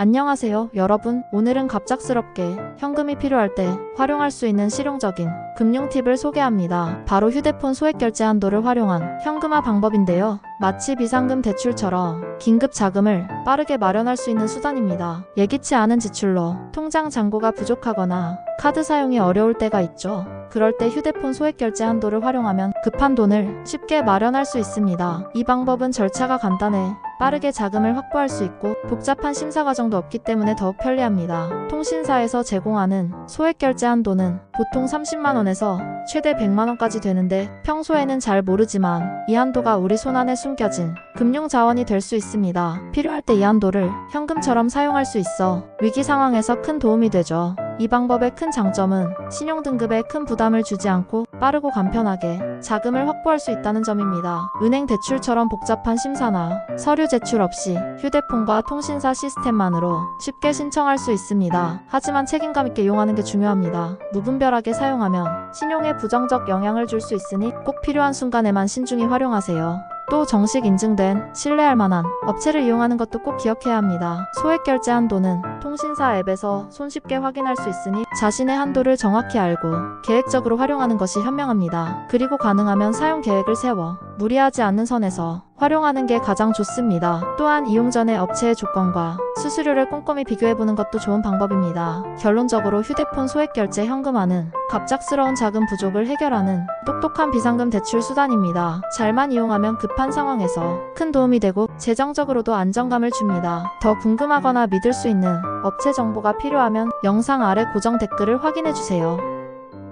안녕하세요, 여러분. 오늘은 갑작스럽게 현금이 필요할 때 활용할 수 있는 실용적인 금융 팁을 소개합니다. 바로 휴대폰 소액 결제 한도를 활용한 현금화 방법인데요. 마치 비상금 대출처럼 긴급 자금을 빠르게 마련할 수 있는 수단입니다. 예기치 않은 지출로 통장 잔고가 부족하거나 카드 사용이 어려울 때가 있죠. 그럴 때 휴대폰 소액 결제 한도를 활용하면 급한 돈을 쉽게 마련할 수 있습니다. 이 방법은 절차가 간단해 빠르게 자금을 확보할 수 있고 복잡한 심사 과정도 없기 때문에 더욱 편리합니다. 통신사에서 제공하는 소액 결제 한도는 보통 30만 원에서 최대 100만 원까지 되는데 평소에는 잘 모르지만 이 한도가 우리 손안에 숨겨진 금융 자원이 될 수 있습니다. 필요할 때 이 한도를 현금처럼 사용할 수 있어 위기 상황에서 큰 도움이 되죠. 이 방법의 큰 장점은 신용 등급에 큰 부담을 주지 않고 빠르고 간편하게 자금을 확보할 수 있다는 점입니다. 은행 대출처럼 복잡한 심사나 서류 제출 없이 휴대폰과 통신사 시스템만으로 쉽게 신청할 수 있습니다. 하지만 책임감 있게 이용하는 게 중요합니다. 무분별하게 사용하면 신용에 부정적 영향을 줄 수 있으니 꼭 필요한 순간에만 신중히 활용하세요. 또 정식 인증된 신뢰할 만한 업체를 이용하는 것도 꼭 기억해야 합니다. 소액 결제 한도는 통신사 앱에서 손쉽게 확인할 수 있으니 자신의 한도를 정확히 알고 계획적으로 활용하는 것이 현명합니다. 그리고 가능하면 사용 계획을 세워 무리하지 않는 선에서 활용하는 게 가장 좋습니다. 또한 이용 전에 업체의 조건과 수수료를 꼼꼼히 비교해보는 것도 좋은 방법입니다. 결론적으로 휴대폰 소액 결제 현금화는 갑작스러운 자금 부족을 해결하는 똑똑한 비상금 대출 수단입니다. 잘만 이용하면 급한 상황에서 큰 도움이 되고 재정적으로도 안정감을 줍니다. 더 궁금하거나 믿을 수 있는 업체 정보가 필요하면 영상 아래 고정 댓글을 확인해주세요.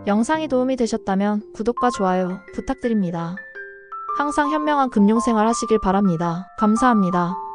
영상이 도움이 되셨다면 구독과 좋아요 부탁드립니다. 항상 현명한 금융생활 하시길 바랍니다. 감사합니다.